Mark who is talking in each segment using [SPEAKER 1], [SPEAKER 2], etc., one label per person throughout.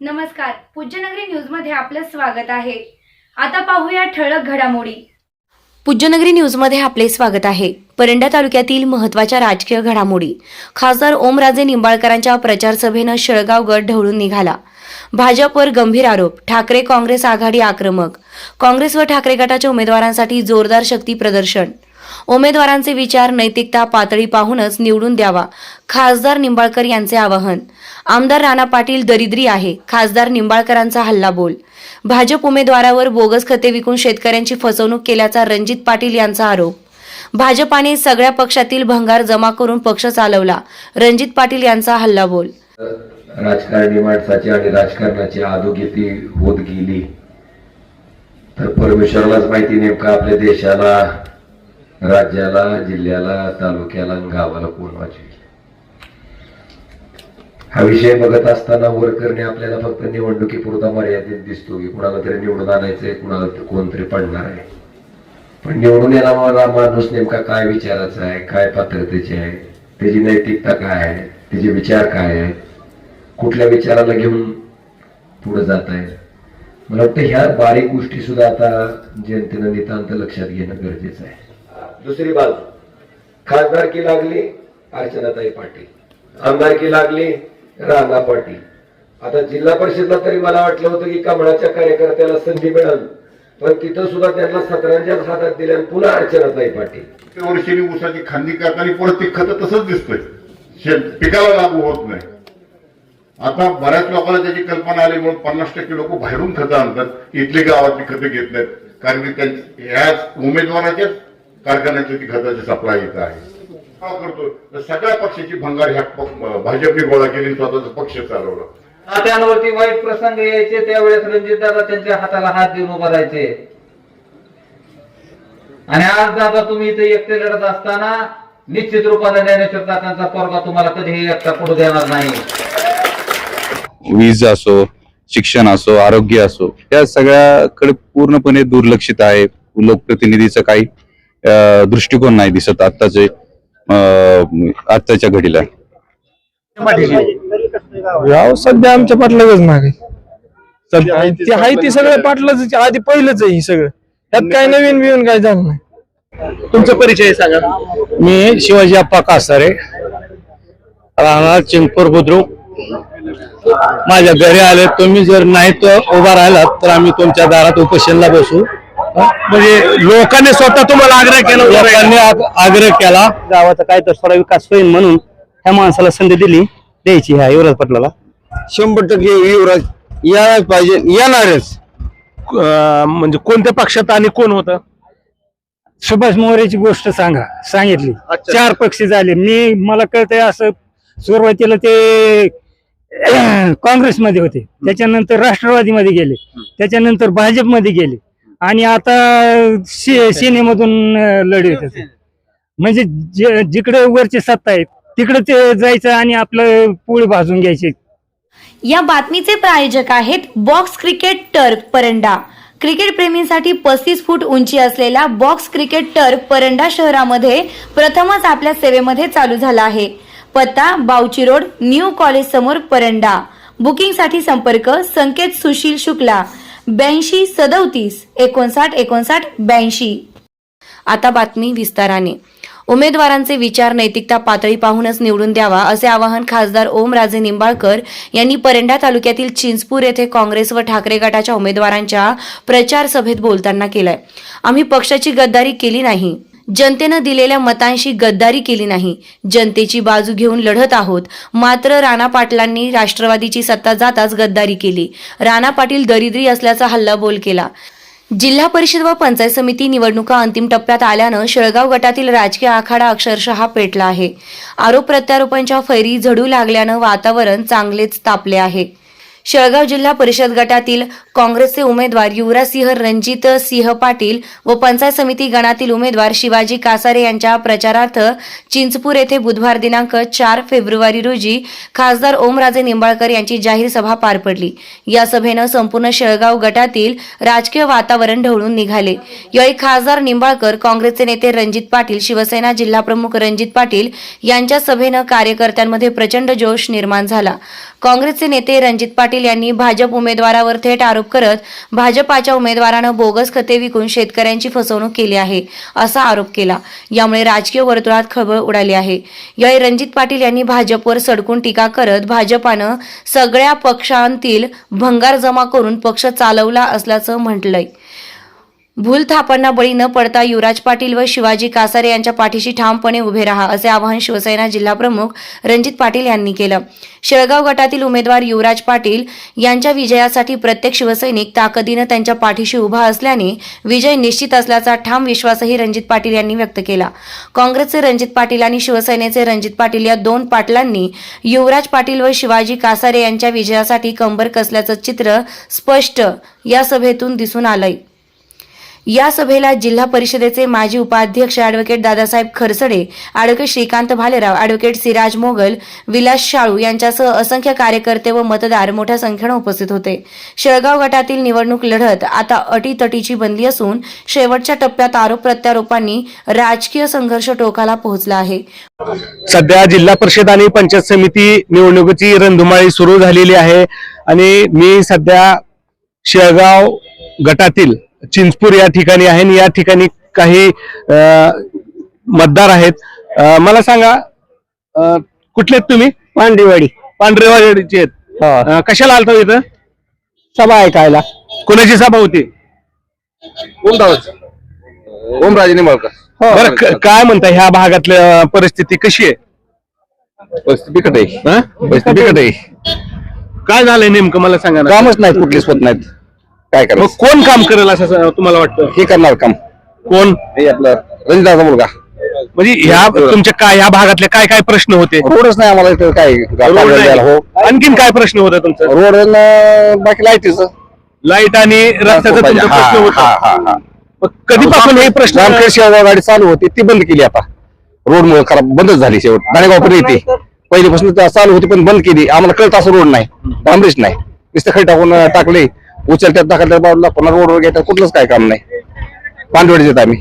[SPEAKER 1] नमस्कार. पूज्यनगरी न्यूजमध्ये आपलं स्वागत आहे. आता पाहूया ठळक घडामोडी. पूज्यनगरी न्यूजमध्ये आपले स्वागत आहे. परंडा तालुक्यातील महत्त्वाच्या राजकीय घडामोडी. खासदार ओमराजे निंबाळकरांच्या प्रचार सभेनं शेळगाव गट ढवळून निघाला. भाजपवर गंभीर आरोप. ठाकरे काँग्रेस आघाडी आक्रमक. काँग्रेस व ठाकरे गटाच्या उमेदवारांसाठी जोरदार शक्ती प्रदर्शन. उमेदवारांचे विचार नैतिकता पातळी पाहूनच निवडून द्यावा. खासदार निंबाळकर यांचे आवाहन. आमदार राणा पाटील दरिद्री आहे खासदार निंबाळकरांचा हल्लाबोल भाजप उमेदवारावर बोगस खते विकून शेतकऱ्यांची फसवणूक केल्याचा रणजित पाटील यांचा आरोप. भाजपाने सगळ्या पक्षातील भंगार जमा करून पक्ष चालवला. रणजित पाटील यांचा हल्लाबोल
[SPEAKER 2] राजकारणी माणसाची आणि राजकारणाची आदोगीती होत गेली. तर परमेश्वरालाच माहिती नेमका आपल्या देशाला राज्याला जिल्ह्याला तालुक्याला आणि गावाला कोण वाचवी हा विषय बघत असताना वर करणे आपल्याला फक्त निवडणुकीपुरता मर्यादित दिसतो की कुणाला तरी निवडून आणायचंय कुणाला कोणतरी पडणार आहे. पण निवडून येणारा माणूस नेमका काय विचाराचा आहे काय पात्रतेचे आहे त्याची नैतिकता काय आहे त्याचे विचार काय आहेत कुठल्या विचाराला घेऊन पुढे जात आहे? मला वाटतं ह्या बारीक गोष्टी सुद्धा आता जनतेनं नितांत लक्षात घेणं गरजेचं आहे. दुसरी बाजू. खासदारकी लागली? अर्चनाताई पाटील. आमदारकी लागली? राणा पाटील. आता जिल्हा परिषदला तरी मला वाटलं होतं की कमळाच्या कार्यकर्त्याला संधी मिळेल. पण तिथं सुद्धा त्यांना सतरांच्याच हातात दिल्या पुन्हा अर्चनाताई पाटील.
[SPEAKER 3] वर्षी ऊसाची खांदी करताना परत ते खत तसंच दिसतंय. शेत पिकाला लागू होत नाही. आता बऱ्याच लोकांना त्याची कल्पना आली म्हणून पन्नास टक्के लोक बाहेरून खतं आणतात. इथली गावातली खतं घेत नाहीत. कारण की त्यांची याच उमेदवाराच्याच कारखान्याची ती खताची सप्लाय इथं आहे. का करतो. तर सगळ्या पक्षाची भंगार ह्या भाजपने गोळा केली स्वतःचा पक्ष चालवला.
[SPEAKER 4] नात्यांवरती वाईट प्रसंग यायचे त्यावेळेस रणजित दादा त्यांच्या हाताला हात देऊन उभा राहायचे. आणि आज दादा तुम्ही इथे एकटे लढत असताना निश्चित रूपाने ज्ञानेश्वर दादांचा पोरगा तुम्हाला कधीही एकटा पडू देणार नाही.
[SPEAKER 5] वीज असो शिक्षण असो आरोग्य असो या सगळ्याकडे पूर्णपणे दुर्लक्षित आहे लोकप्रतिनिधीचं काही. दृष्टिकोन नाही दिसत आत्ताचे आत्ताच्या घडीला.
[SPEAKER 6] याव सध्या आमच्या पाटलाच मागे सध्या ते आहे ते सगळं पाटलाच आधी पहिलंच आहे हे सगळं. त्यात काय नवीन बिवीन काय झालं नाही.
[SPEAKER 7] तुमचा परिचय सांगा.
[SPEAKER 6] मी शिवाजी अप्पा कासारे राहणार चिंचपूर बुद्रुक. माझ्या घरी आले तुम्ही जर नाही तर उभा राहिलात तर आम्ही तुमच्या दारात उपोषणला बसू.
[SPEAKER 7] म्हणजे लोकांनी स्वतः तुम्हाला आग्रह केला.
[SPEAKER 6] लोकांनी आग- आग्रह केला
[SPEAKER 8] गावाचा काय तर थोडा विकास होईल म्हणून ह्या माणसाला संधी दिली द्यायची ह्या युवराज पाटलाला.
[SPEAKER 6] शंभर टक्के युवराज यायलाच पाहिजे येणारच.
[SPEAKER 7] अं, म्हणजे कोणत्या पक्षात आणि कोण होतं?
[SPEAKER 8] सुभाष मोरेची गोष्ट सांगा सांगितली.
[SPEAKER 7] अच्छा.
[SPEAKER 8] चार पक्ष झाले. मी मला कळतंय असं सुरुवातीला ते काँग्रेसमध्ये होते. त्याच्यानंतर राष्ट्रवादीमध्ये गेले. त्याच्यानंतर भाजपमध्ये गेले. आणि आता शे- सेनेमधून लढत होते. म्हणजे जे- जिकडे वरचे सत्ता आहेत तिकडे ते जायचं आणि आपलं पोळी भाजून घ्यायची.
[SPEAKER 1] या बातमीचे प्रायोजक आहेत box cricket turf Paranda. Cricket प्रेमींसाठी पस्तीस फूट उंची असलेला बॉक्स क्रिकेट टर्क परंडा शहरामध्ये प्रथमच आपल्या सेवेमध्ये चालू झाला आहे. पत्ता बावची रोड न्यू कॉलेज समोर परंडा. बुकिंगसाठी संपर्क संकेत सुशील शुक्ला. ब्याऐंशी सदोतीस एकोणसाठ एकोणसाठ ब्याऐंशी. आता बातमी विस्ताराने. उमेदवारांचे विचार नैतिकता पातळी पाहूनच निवडून द्यावा असे आवाहन खासदार ओमराजे निंबाळकर यांनी परंडा तालुक्यातील चिंचपूर येथे काँग्रेस व ठाकरे गटाच्या उमेदवारांच्या प्रचार सभेत बोलताना केलंय. आम्ही पक्षाची गद्दारी केली नाही. जनतेनं दिलेल्या मतांशी गद्दारी केली नाही. जनतेची बाजू घेऊन लढत आहोत. मात्र राणा पाटलांनी राष्ट्रवादीची सत्ता जाताच गद्दारी केली. राणा पाटील दरिद्री असल्याचा हल्लाबोल केला. जिल्हा परिषद व पंचायत समिती निवडणुका अंतिम टप्प्यात आल्यानं शेळगाव गटातील राजकीय आखाडा अक्षरशः पेटला आहे. आरोप प्रत्यारोपांच्या फैरी झडू लागल्यानं वातावरण चांगलेच तापले आहे. शेळगाव जिल्हा परिषद गटातील काँग्रेसचे उमेदवार युवराजसिंह रणजित सिंह पाटील व पंचायत समिती गणातील उमेदवार शिवाजी कासारे यांच्या प्रचारार्थ चिंचपूर येथे बुधवार दिनांक चार फेब्रुवारी रोजी खासदार ओमराजे निंबाळकर यांची जाहीर सभा पार पडली. या सभेनं संपूर्ण शेळगाव गटातील राजकीय वातावरण ढवळून निघाले. यावेळी खासदार निंबाळकर काँग्रेसचे नेते रणजित पाटील शिवसेना जिल्हाप्रमुख रणजित पाटील यांच्या सभेनं कार्यकर्त्यांमध्ये प्रचंड जोश निर्माण झाला. काँग्रेसचे नेते रणजित पाटील पाटील यांनी भाजप उमेदवारावर थेट आरोप करत भाजपाच्या उमेदवारानं बोगस खते विकून शेतकऱ्यांची फसवणूक केली आहे असा आरोप केला. यामुळे राजकीय वर्तुळात खळबळ उडाली आहे. यावेळी रणजित पाटील यांनी भाजपवर सडकून टीका करत भाजपानं सगळ्या पक्षांतील भंगार जमा करून पक्ष चालवला असल्याचं म्हटलंय. भूलथापांना बळी न पडता युवराज पाटील व शिवाजी कासारे यांच्या पाठीशी ठामपणे उभे राहा असे आवाहन शिवसेना जिल्हाप्रमुख रणजित पाटील यांनी केलं. शेळगाव गटातील उमेदवार युवराज पाटील यांच्या विजयासाठी प्रत्येक शिवसैनिक ताकदीनं त्यांच्या पाठीशी उभा असल्याने विजय निश्चित असल्याचा ठाम विश्वासही रणजित पाटील यांनी व्यक्त केला. काँग्रेसचे रणजित पाटील आणि शिवसेनेचे रणजित पाटील या दोन पाटलांनी युवराज पाटील व शिवाजी कासारे यांच्या विजयासाठी कंबर कसल्याचं चित्र स्पष्ट या सभेतून दिसून आलंय. या सभेला जिल्हा परिषदेचे माजी उपाध्यक्ष advocate Dadasaheb Kharsade advocate Shrikant Bhalerao advocate Siraj Mogal Vilas Shalu यांच्यासह असंख्य कार्यकर्ते व मतदार मोठ्या संख्येनं उपस्थित होते. शेळगाव गटातील निवडणूक लढत आता अटीतटीची बनली असून शेवटच्या टप्प्यात आरोप प्रत्यारोपांनी राजकीय संघर्ष टोकाला पोहोचला आहे.
[SPEAKER 7] सध्या जिल्हा परिषद आणि पंचायत समिती निवडणुकीची रणधुमाळी सुरू झालेली आहे आणि मी सध्या शेळगाव गटातील चिंचपूर या ठिकाणी आहे आणि या ठिकाणी काही मतदार आहेत. मला सांगा कुठले आहेत तुम्ही?
[SPEAKER 6] पांडेवाडी
[SPEAKER 7] पांढरेवाडीचे आहेत. अं, कशाला आलता हो इथं?
[SPEAKER 6] सभा ऐकायला.
[SPEAKER 7] कोणाची सभा होती?
[SPEAKER 5] ओमराजे निंबाळकर.
[SPEAKER 7] बरं क- काय म्हणता ह्या भागातल्या परिस्थिती कशी आहे?
[SPEAKER 5] परिस्थिती बिकट आहे.
[SPEAKER 7] हं?
[SPEAKER 5] परिस्थिती बिकट आहे.
[SPEAKER 7] काय झालंय नेमकं? मला सांगा ना.
[SPEAKER 5] कामच नाहीत कुठलीच होत नाहीत. काय
[SPEAKER 7] मग
[SPEAKER 5] करायचं?
[SPEAKER 7] कोण काम करेल असं स- तुम्हाला वाटतं?
[SPEAKER 5] हे करणार काम.
[SPEAKER 7] कोण?
[SPEAKER 5] हे आपलं रणजिताचा मुलगा.
[SPEAKER 7] म्हणजे ह्या तुमच्या काय ह्या भागातले काय काय प्रश्न होते?
[SPEAKER 5] रोडच नाही आम्हाला इथं काय
[SPEAKER 7] रोड
[SPEAKER 5] पाणी द्यायला हो.
[SPEAKER 7] आणखीन काय प्रश्न होता तुमचा?
[SPEAKER 5] रोड बाकी लाईटीच.
[SPEAKER 7] लाइट आणि रस्त्याचा तुमचा प्रश्न होता. मग कधीपासून हे प्रश्न
[SPEAKER 5] रामखेड शेळगाव गाडी चालू होती ती बंद केली आता. रोड मुळे खराब बंदच झाली शेवट. दाणेगाव पर्यंत येते. पहिलीपासून चालू होती पण बंद केली. आम्हाला कळत असं रोड नाही. डांबरीच नाही. नुसतं खडी टाकून टाकले उचलत्यात दाखल बाजूला पुन्हा रोडवर घेतात कुठलंच काय काम नाही. पांडवडीच येत आम्ही.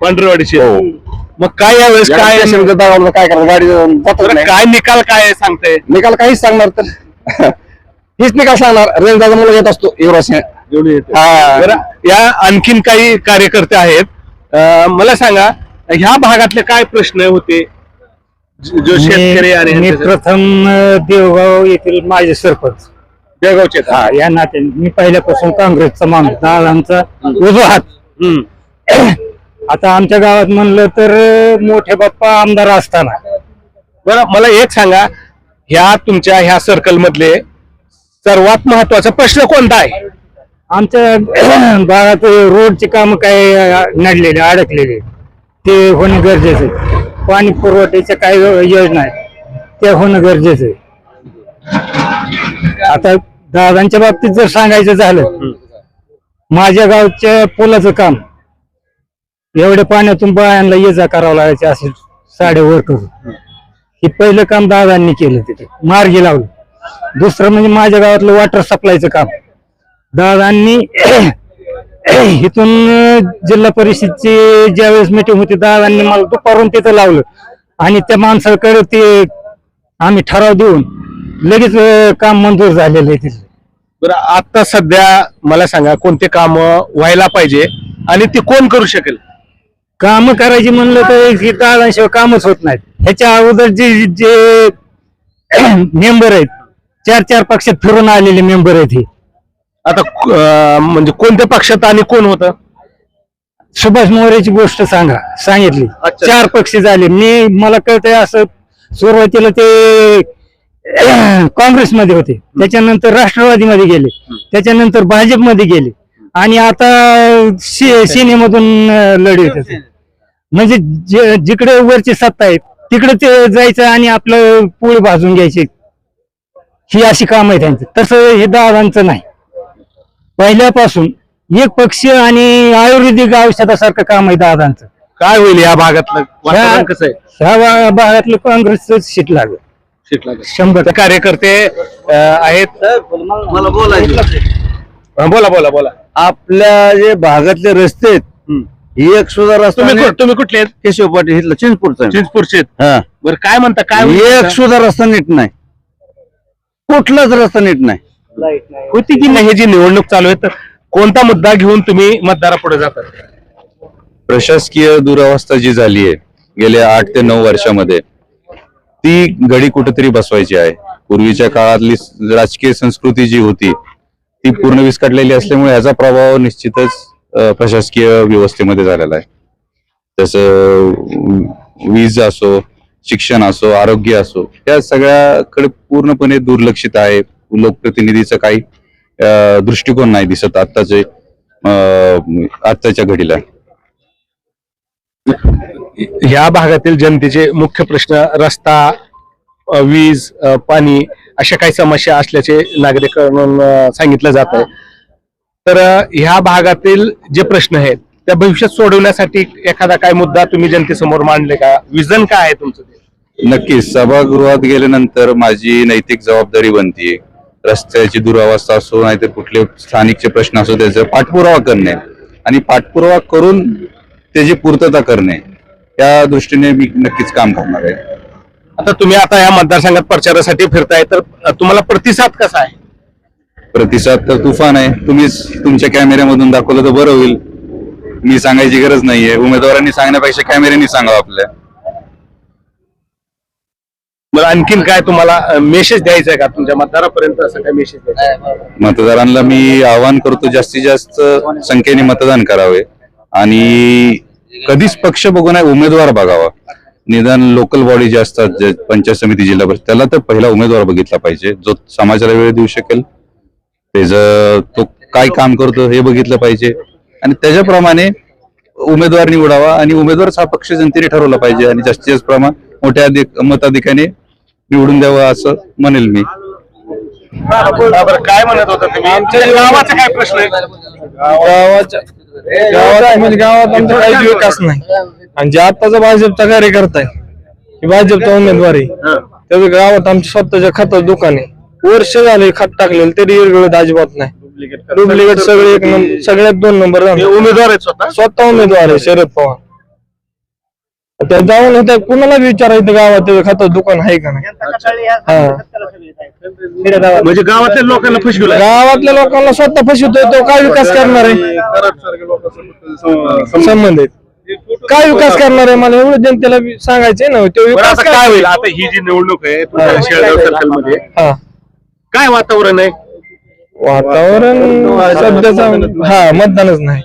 [SPEAKER 7] पांढरवाडीची.
[SPEAKER 5] हो.
[SPEAKER 7] मग काय यावेळेस काय
[SPEAKER 5] काय दागावलं काय करणार? गाडी जातच
[SPEAKER 7] बरं,
[SPEAKER 5] नाही.
[SPEAKER 7] काय निकाल काय सांगताय?
[SPEAKER 5] निकाल काहीच सांगणार तर. हीच निकाल सांगणार. रेंजाचा मुलगा येत असतो युवराज सिंह. हा.
[SPEAKER 7] बरं, या आणखीन काही कार्यकर्ते आहेत. अं, मला सांगा ह्या भागातले काय प्रश्न होते? ज- जो शेतकरी आणि
[SPEAKER 8] मी मी
[SPEAKER 7] ह्यांचे-
[SPEAKER 8] प्रथम अ, देवगाव येथील माझे सरपंच.
[SPEAKER 7] बेळगावचे आहेत.
[SPEAKER 8] हा या नात्याने. मी पहिल्यापासून काँग्रेसचा माणूस दादांचा उजवा हात
[SPEAKER 7] हम्म.
[SPEAKER 8] आता आमच्या गावात म्हणलं तर अ, मोठे बाप्पा आमदार असताना.
[SPEAKER 7] बरं मला एक सांगा ह्या तुमच्या ह्या सर्कल मधले सर्वात महत्त्वाचा प्रश्न कोणता आहे?
[SPEAKER 8] आमच्या भागात रोडचे काम काय अ, नडलेले अडकलेले. ते होणं गरजेचं आहे. पाणी पुरवठ्याच्या काय योजना आहेत त्या होणं गरजेचं आहे. आता दादांच्या बाबतीत जर सांगायचं झालं माझ्या गावच्या पुलाचं काम एवढ्या पाण्यातून बायांना ये जा करावं लागायचे असे साडेवर करून. हे पहिलं काम दादांनी केलं तिथे. मार्गी लावलं. दुसरं म्हणजे माझ्या गावातलं वॉटर सप्लायचं काम. दादांनी इथून जिल्हा परिषदची ज्यावेळेस मिटिंग होती दादांनी मला दुपारून तिथं लावलं. आणि त्या माणसाकडे ते आम्ही ठराव देऊन लगेच काम मंजूर झालेलं आहे तिथलं
[SPEAKER 7] बरं आता सध्या मला सांगा कोणते काम व्हायला पाहिजे आणि ते कोण करू शकेल?
[SPEAKER 8] काम करायची म्हणलं तर दादांशिवाय कामच होत नाहीत. ह्याच्या अगोदर जे जे मेंबर आहेत चार चार पक्षात फिरून आलेले मेंबर आहेत हे.
[SPEAKER 7] आता म्हणजे कोणत्या पक्षात आणि कोण होतं?
[SPEAKER 8] सुभाष मोरेची गोष्ट सांगा सांगितली. चार पक्ष झाले. मी मला कळतंय असं सुरुवातीला ते काँग्रेसमध्ये होते. त्याच्यानंतर राष्ट्रवादीमध्ये गेले. त्याच्यानंतर भाजपमध्ये गेले. आणि आता सेनेमधून अं, लढत होते. म्हणजे जिकडे वरची सत्ता आहे तिकडे ते जायचं आणि आपलं पोळी भाजून घ्यायची. ही अशी काम आहे त्यांची. तसं हे दादांचं नाही. पहिल्यापासून एक पक्ष आणि आयुर्वेदिक औषधासारखं काम आहे दादांचं.
[SPEAKER 7] काय होईल या भागातलं? कसं आहे?
[SPEAKER 8] ह्या भागातलं काँग्रेसचं सीट लागलं.
[SPEAKER 7] शिटला
[SPEAKER 8] शंभर
[SPEAKER 7] कार्यकर्ते अं, आहेत.
[SPEAKER 6] मला बोलायचं
[SPEAKER 7] हा, बोला बोला बोला.
[SPEAKER 6] आपल्या जे भागातले रस्ते आहेत. ही एक सुद्धा रस्ता
[SPEAKER 7] तुम्ही. कु- तुम्ही कुठले आहेत?
[SPEAKER 6] केशव पाटील इथलं चिंचपूरचा आहे.
[SPEAKER 7] चिंचपूरचे आहेत.
[SPEAKER 6] हा.
[SPEAKER 7] बरं काय म्हणता काय
[SPEAKER 6] एक
[SPEAKER 7] आता?
[SPEAKER 6] सुद्धा रस्ता नीट नाही. कुठलाच रस्ता नीट नाही.
[SPEAKER 7] होती की नाही ही जी निवडणूक चालू आहे तर कोणता मुद्दा घेऊन तुम्ही मतदारापुढे जातात?
[SPEAKER 5] प्रशासकीय दुरावस्था जी झाली आहे गेल्या आठ ते नऊ वर्षामध्ये ती घडी कुठेतरी बसवायची आहे. पूर्वीच्या काळातली राजकीय संस्कृती जी होती ती पूर्ण विस्कटलेली असल्यामुळे याचा प्रभाव निश्चितच प्रशासकीय व्यवस्थेमध्ये झालेला आहे. तसं वीज असो शिक्षण असो आरोग्य असो या सगळ्याकडे पूर्णपणे दुर्लक्षित आहे. लोकप्रतिनिधीचं काही दृष्टिकोन नाही दिसत आत्ताचे आत्ताच्या घडीला.
[SPEAKER 7] ह्या भागातील जनतेचे मुख्य प्रश्न रस्ता वीज पाणी अशा काही समस्या असल्याचे नागरिक सांगितलं जात आहे. तर ह्या भागातील जे प्रश्न आहेत त्या भविष्यात सोडवण्यासाठी एखादा काय मुद्दा तुम्ही जनतेसमोर मांडले का? विजन काय आहे तुमचं
[SPEAKER 5] नक्कीच. सभागृहात गेल्यानंतर माझी नैतिक जबाबदारी बनते. रस्त्याची दुरावस्था असो नाहीतर कुठले स्थानिकचे प्रश्न असो त्याचा पाठपुरावा करणे आणि पाठपुरावा करून त्याची पूर्तता करणे. या दृष्टीने मी नक्कीच काम करणार आहे.
[SPEAKER 7] आता तुम्ही आता या मतदारसंघात प्रचारासाठी फिरताय तर तुम्हाला प्रतिसाद कसा आहे?
[SPEAKER 5] प्रतिसाद तर तुफान आहे. तुम्हीच तुमच्या कॅमेऱ्यामधून दाखवलं तर बरं होईल. मी सांगायची गरज नाहीये. उमेदवारांनी सांगण्यापेक्षा कॅमेऱ्यांनी सांगावं आपल्या.
[SPEAKER 7] मला आणखीन काय तुम्हाला मेसेज द्यायचा आहे का? तुमच्या मतदारापर्यंत असं काय मेसेज द्यायचा?
[SPEAKER 5] मतदारांना मी आवाहन करतो जास्तीत जास्त संख्येने मतदान करावे. आणि कधीच पक्ष बघून नाही उमेदवार बघावा. निदान लोकल बॉडी जे असतात जे पंचायत समिती जिल्हा परिषद त्याला तर पहिला उमेदवार बघितला पाहिजे जो समाजाला वेळ देऊ शकेल. त्याचं तो काय काम करतो हे बघितलं पाहिजे. आणि त्याच्याप्रमाणे उमेदवार निवडावा आणि उमेदवारच हा पक्ष जनतेने ठरवला पाहिजे आणि जास्तीत जास्त प्रमाण मोठ्या अधिक मताधिकाने निवडून द्यावं असं म्हणेल मी.
[SPEAKER 7] काय म्हणत होता तुम्ही? गावाचा काय प्रश्न आहे?
[SPEAKER 9] गावाच्या गावात म्हणजे गावात आमचा काही विकास नाही. आणि जे आताचा भाजपचा कार्यकर्ता आहे हे भाजपचा उमेदवार आहे त्याचं गावात आमच्या स्वतःच्या खताचं दुकान. आहे वर्ष झाले खत टाकलेलं तरी इरगळत अजिबात नाही. डुप्लिकेट सगळे एक नंबर सगळ्यात दोन नंबर
[SPEAKER 7] उमेदवार आहेत स्वतः?
[SPEAKER 9] स्वतः उमेदवार आहे शरद पवार. त्या जाऊन आता कुणाला विचारायचं गावात खताचं दुकान आहे का नाही? हा.
[SPEAKER 7] म्हणजे गावातल्या लोकांना फसविलं
[SPEAKER 9] गावातल्या लोकांना स्वतः फसवतोय तो काय विकास करणार आहे? संबंध आहेत काय विकास करणार आहे? मला एवढं जनतेला सांगायचंय ना तो
[SPEAKER 7] बरं
[SPEAKER 9] विकास
[SPEAKER 7] आता काय होईल? आता ही जी निवडणूक आहे तुमच्या शेळगाव सर्कलमध्ये
[SPEAKER 9] हा.
[SPEAKER 7] काय वातावरण आहे?
[SPEAKER 9] वातावरण सध्याचा हा मतदानच नाही.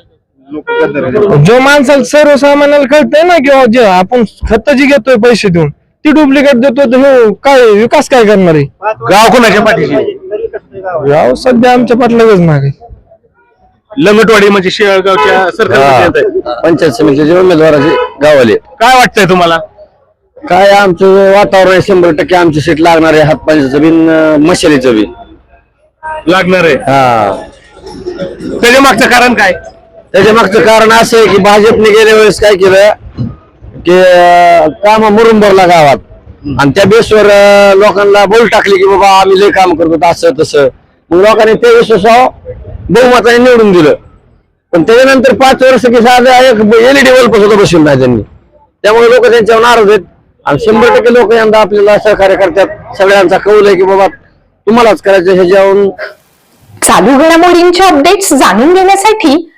[SPEAKER 9] जो माणसाला सर्वसामान्याला कळतंय ना किंवा जे आपण खत जी घेतोय पैसे देऊन ती डुप्लिकेट देतोय तर ह्यो काय विकास काय करणार आहे?
[SPEAKER 7] गाव कोणाच्या पाठीशी?
[SPEAKER 9] गाव सध्या आमच्या पाटलाच मागे.
[SPEAKER 7] लंगटवाडी म्हणजे शेळगावच्या सर्कल
[SPEAKER 6] पंचायत समितीचे उमेदवाराचे गावाले
[SPEAKER 7] काय वाटतंय तुम्हाला?
[SPEAKER 6] काय आमचं वातावरण आहे शंभर टक्के आमची सीट लागणार आहे हातपाण्याचं बिन मशालीचं बी
[SPEAKER 7] लागणार आहे.
[SPEAKER 6] हा.
[SPEAKER 7] त्याच्या मागचं कारण काय?
[SPEAKER 6] त्याच्या मागचं कारण असं आहे की भाजपने गेल्या वेळेस काय केलं की काम मुरुंबरला गावात. आणि त्या बेसवर लोकांना बोल टाकली की बाबा आम्ही लय काम करतो असं तसं. मग लोकांनी ते विश्वासाव बहुमताने निवडून दिलं. पण त्याच्यानंतर पाच वर्ष की साधा एक एलईडी बल्ब सुद्धा बसून नाही त्यांनी. त्यामुळे लोक त्यांच्यावर नाराज आहेत. आणि शंभर टक्के लोक यंदा आपल्याला सहकार्य करतात सगळ्यांचा कौल आहे की बाबा तुम्हालाच करायचं ह्याच्यावरून
[SPEAKER 10] चालू घडामोडींचे अपडेट्स जाणून घेण्यासाठी